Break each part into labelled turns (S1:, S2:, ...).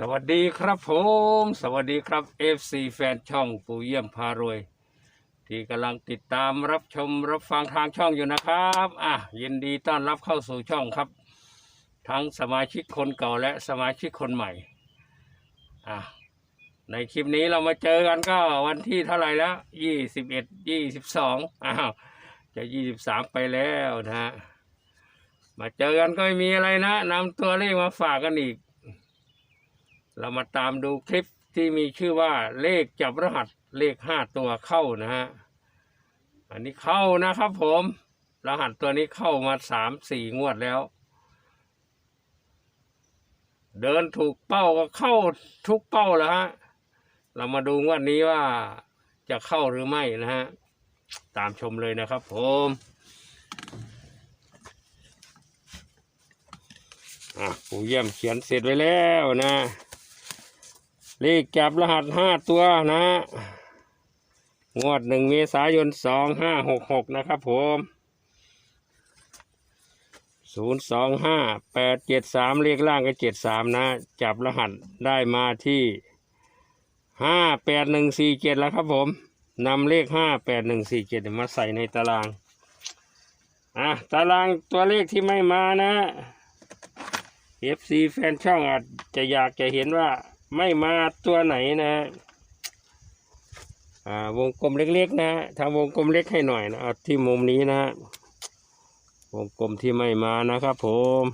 S1: สวัสดีครับผม สวัสดีครับ FC แฟนช่องปู่เยี่ยมพารวย ที่กำลังติดตามรับชมรับฟังทางช่องอยู่นะครับอะยินดีต้อนรับเข้าสู่ช่องครับ ทั้งสมาชิกคนเก่าและสมาชิกคนใหม่อะในคลิปนี้เรามาเจอกันก็วันที่เท่าไหร่แล้วยี่สิบเอ็ดยี่สิบสองอ้าวจะยี่สิบสามไปแล้วนะฮะมาเจอกันก็ไม่มีอะไรนะนำตัวเลขมาฝากกันอีก เรามาตามดูคลิปที่มีชื่อว่าเลขจับรหัสเลขห้าตัวเข้านะฮะ อันนี้เข้านะครับผม รหัสตัวนี้เข้ามาสามสี่งวดแล้ว เดินถูกเป้าก็เข้าทุกเป้าแล้วฮะ เรามาดูงวดนี้ว่าจะเข้าหรือไม่นะฮะ ตามชมเลยนะครับผมอะปู่เยี่ยมเขียนเสร็จไว้แล้วนะ เลขจับรหัสห้าตัวนะงวดหนึ่งเมษายนสองห้าหกหกนะครับผมศูนย์สองห้าแปดเจ็ดสามเลขล่างก็เจ็ดสามนะ จับรหัสได้มาที่ห้าแปดหนึ่งสี่เจ็ดแล้วครับผมนำเลขห้าแปดหนึ่งสี่เจ็ดมาใส่ในตาราง อะ ตารางตัวเลขที่ไม่มานะ FC แฟนช่องอาจจะอยากจะเห็นว่า ไม่มาตัวไหนนะอ่าวงกลมเล็กๆนะทำวงกลมเล็กให้หน่อยนะเอาที่มุมนี้นะวงกลมที่ไม่มานะครับผม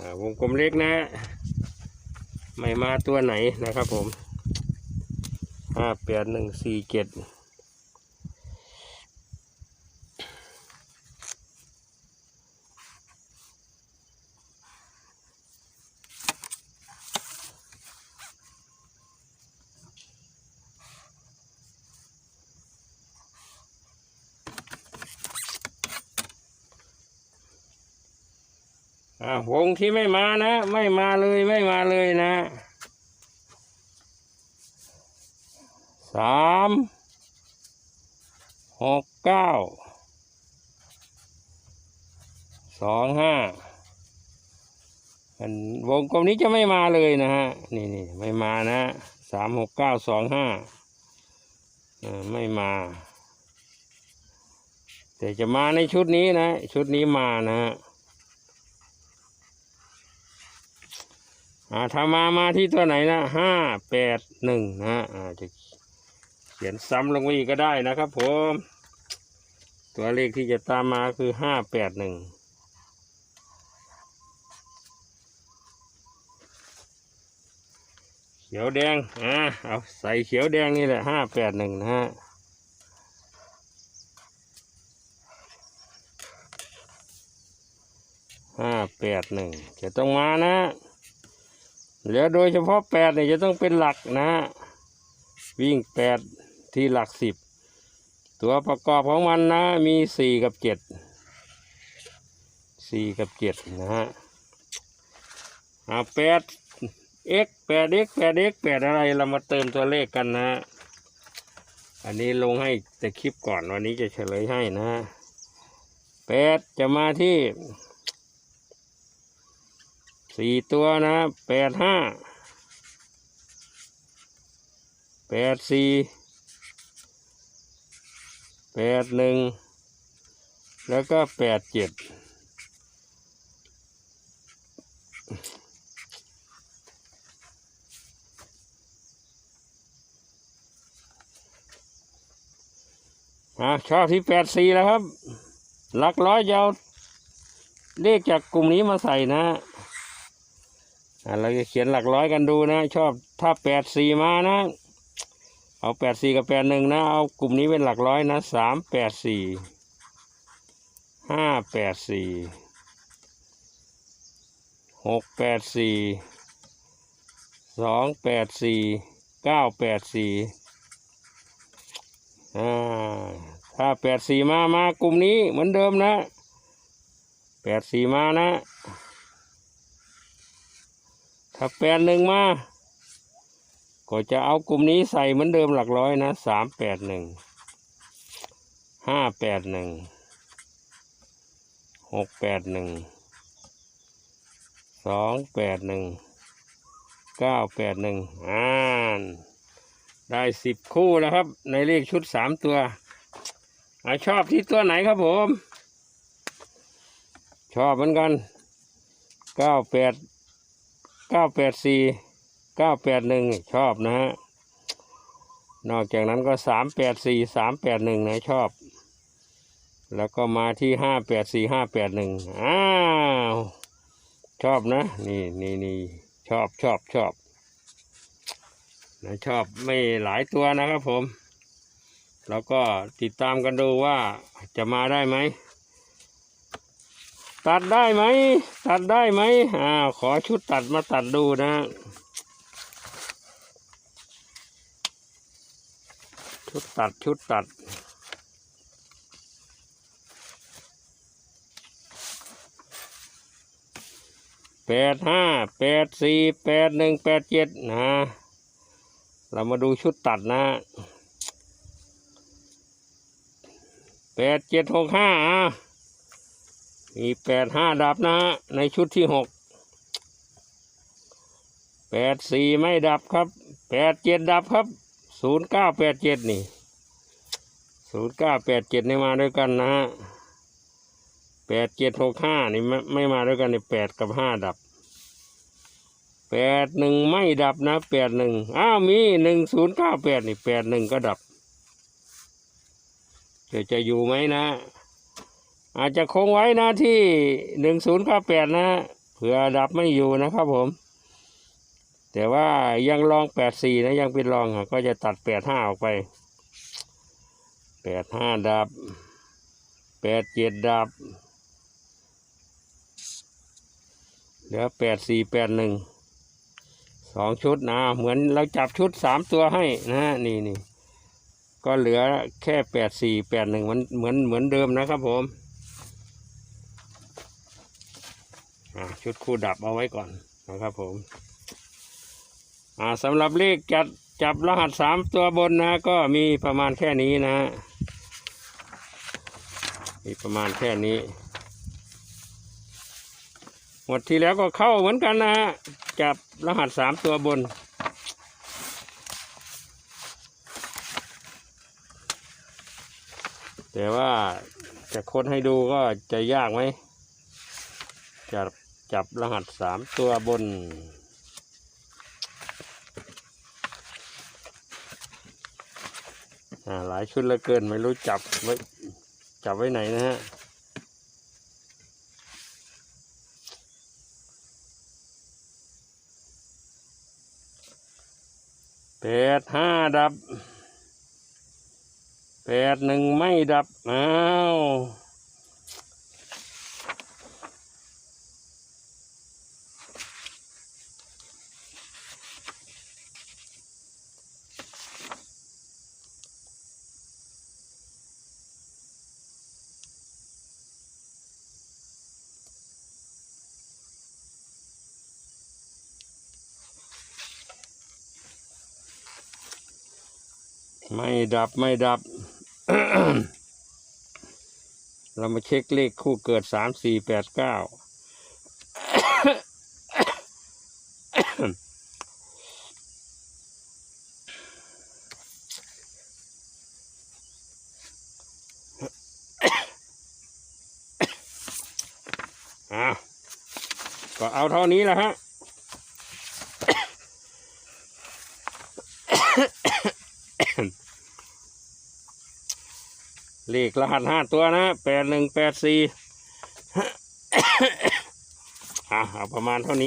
S1: อ่าวงกลมเล็กนะ ไม่มาตัวไหนนะครับผมห้าแปดหนึ่งสี่เจ็ด อ่าวงที่ไม่มานะ ไม่มาเลยไม่มาเลยนะสามหกเก้าสองห้าอันวงกลมนี้จะไม่มาเลยนะฮะ นี่นี่ไม่มานะสามหกเก้าสองห้าไม่มา แต่จะมาในชุดนี้นะ ชุดนี้มานะฮะ อ่าถ้ามามาที่ตัวไหนนะห้าแปดหนึ่งนะ อ่าจะเขียนซ้ำลงไปอีกก็ได้นะครับผม ตัวเลขที่จะตามมาคือห้าแปดหนึ่งเขียวแดง อ่า เอาใส่เขียวแดงนี่แหละห้าแปดหนึ่งนะฮะห้าแปดหนึ่งจะต้องมานะ เหลือโดยเฉพาะแปดเนี่ยจะต้องเป็นหลักนะ วิ่งแปดที่หลักสิบตัวประกอบของมันนะ มีสี่กับเจ็ดสี่กับเจ็ดนะฮะอ่าแปด x แปด x แปด x แปดอะไรเรามาเติมตัวเลขกันนะ อันนี้ลงให้แต่คลิปก่อนวันนี้จะเฉลยให้นะฮะแปดจะมาที่ สี่ตัวนะแปดห้าแปดสี่แปดหนึ่งแล้วก็แปดเจ็ดอะชอบที่แปดสี่แล้วครับ หลักร้อยจะเอาเลขจากกลุ่มนี้มาใส่นะ เราจะเขียนหลักร้อยกันดูนะ ชอบถ้าแปดสี่มานะ เอาแปดสี่กับแปดหนึ่งนะ เอากลุ่มนี้เป็นหลักร้อยนะสามแปดสี่ห้าแปดสี่หกแปดสี่สองแปดสี่เก้าแปดสี่อ่าถ้าแปดสี่มามากลุ่มนี้เหมือนเดิมนะแปดสี่มานะ ถ้าแปดหนึ่งมา ก็จะเอากลุ่มนี้ใส่เหมือนเดิมหลักร้อยนะสามแปดหนึ่งห้าแปดหนึ่งหกแปดหนึ่งสองแปดหนึ่งเก้าแปดหนึ่งอ่านได้สิบคู่แล้วครับ ในเลขชุดสามตัวอชอบที่ตัวไหนครับผม ชอบเหมือนกันเก้าแปด เก้าแปดสี่เก้าแปดหนึ่งชอบนะฮะ นอกจากนั้นก็สามแปดสี่สามแปดหนึ่งนะชอบ แล้วก็มาที่ห้าแปดสี่ห้าแปดหนึ่งอ้าว ชอบนะ นี่นี่นี่ชอบชอบชอบนะชอบไม่หลายตัวนะครับผม แล้วก็ติดตามกันดูว่าจะมาได้ไหม ตัดได้ไหม ตัดได้ไหมอ่าขอชุดตัดมาตัดดูนะชุดตัดชุดตัด แปดห้าแปดสี่แปดหนึ่งแปดเจ็ดนะ เรามาดูชุดตัดนะแปดเจ็ดหกห้า มีแปดห้าดับนะในชุดที่หกแปดสี่ไม่ดับครับแปดเจ็ดดับครับศูนย์เก้าแปดเจ็ดนี่ศูนย์เก้าแปดเจ็ดนี่มาด้วยกันนะฮะแปดเจ็ดหกห้านี่ไม่ไม่มาด้วยกันนี่แปดกับห้าดับแปดหนึ่งไม่ดับนะแปดหนึ่งอ้าวมีหนึ่งศูนย์เก้าแปดนี่แปดหนึ่งก็ดับจะจะอยู่ไหมนะ อาจจะคงไว้นะที่หนึ่งศูนย์เก้าแปดนะ เผื่อดับไม่อยู่นะครับผม แต่ว่ายังลองแปดสี่นะยังเป็นรองก็จะตัดแปดห้าออกไปแปดห้าดับแปดเจ็ดดับเหลือแปดสี่แปดหนึ่งสองชุดนะ เหมือนเราจับชุดสามตัวให้นะนี่นี่ก็เหลือแค่แปดสี่แปดหนึ่งมันเหมือนเหมือนเดิมนะครับผมอ่า ชุดคู่ดับเอาไว้ก่อนนะครับผมสำหรับเลขจัดจับรหัสสามตัวบนนะ ก็มีประมาณแค่นี้นะมีประมาณแค่นี้หมดที่แล้วก็เข้าเหมือนกันนะจับรหัสสามตัวบน แต่ว่าจะค้นให้ดูก็จะยากไหมจับ จับรหัสสามตัวบน หลายชุดเหลือเกินไม่รู้จับไว้จับไว้ไหนนะฮะแปดห้าดับแปดหนึ่งไม่ดับ อ้าว ไม่ดับไม่ดับ เรามาเช็คเลขคู่เกิดสามสี่แปดเก้าอะก็เอาเท่านี้แหละฮะ เลขรหัสห้าตัวนะแปดหนึ่งแปดสี่อะเอาประมาณเท่านี้